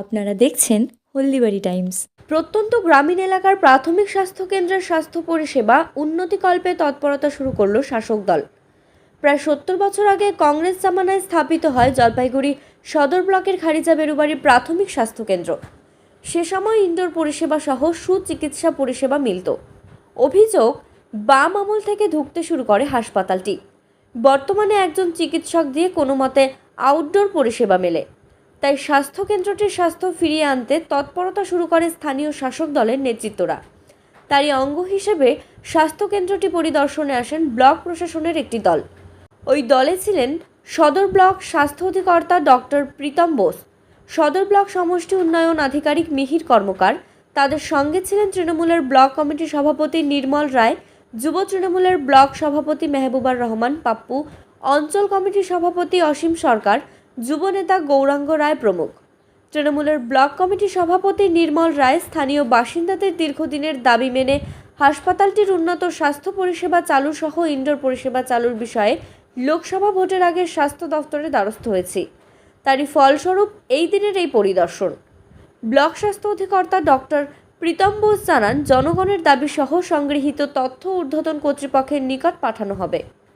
আপনারা দেখছেন হলদিবাড়ি টাইমস। প্রত্যন্ত গ্রামীণ এলাকার প্রাথমিক স্বাস্থ্য কেন্দ্রের স্বাস্থ্য পরিষেবা উন্নতিকল্পে তৎপরতা শুরু করল শাসক দল। প্রায় সত্তর বছর আগে কংগ্রেস জামানায় স্থাপিত হয় জলপাইগুড়ি সদর ব্লকের খারিজা বেরুবাড়ি প্রাথমিক স্বাস্থ্য কেন্দ্র। সে সময় ইনডোর পরিষেবা সহ সুচিকিৎসা পরিষেবা মিলত। অভিযোগ, বাম আমল থেকে ধুঁকতে শুরু করে হাসপাতালটি। বর্তমানে একজন চিকিৎসক দিয়ে কোনো মতে আউটডোর পরিষেবা মেলে। তাই স্বাস্থ্য কেন্দ্রটির স্বাস্থ্য ফিরিয়ে আনতে তৎপরতা শুরু করে স্থানীয় শাসক দলের নেতৃত্বরা। তারই অঙ্গ হিসেবে স্বাস্থ্য কেন্দ্রটি পরিদর্শনে আসেন ব্লক প্রশাসনের একটি দল। ওই দলে ছিলেন সদর ব্লক স্বাস্থ্য অধিকর্তা ডক্টর প্রীতম বোস। সদর ব্লক সমষ্টি উন্নয়ন আধিকারিক মিহির কর্মকার। তাদের সঙ্গে ছিলেন তৃণমূলের ব্লক কমিটির সভাপতি নির্মল রায় যুব তৃণমূলের ব্লক সভাপতি মেহবুবার রহমান, পাপ্পু, অঞ্চল কমিটির সভাপতি অসীম সরকার যুবনেতা গৌরাঙ্গ রায় প্রমুখ। তৃণমূলের ব্লক কমিটির সভাপতি নির্মল রায় স্থানীয় বাসিন্দাদের দীর্ঘদিনের দাবি মেনে হাসপাতালটির উন্নত স্বাস্থ্য পরিষেবা চালু সহ ইনডোর পরিষেবা চালুর বিষয়ে লোকসভা ভোটের আগে স্বাস্থ্য দফতরে দ্বারস্থ হয়েছি। তারই ফলস্বরূপ এই দিনের এই পরিদর্শন। ব্লক স্বাস্থ্য অধিকর্তা ডক্টর প্রীতম বোস জানান জনগণের দাবি সহ সংগৃহীত তথ্য ঊর্ধ্বতন কর্তৃপক্ষের নিকট পাঠানো হবে।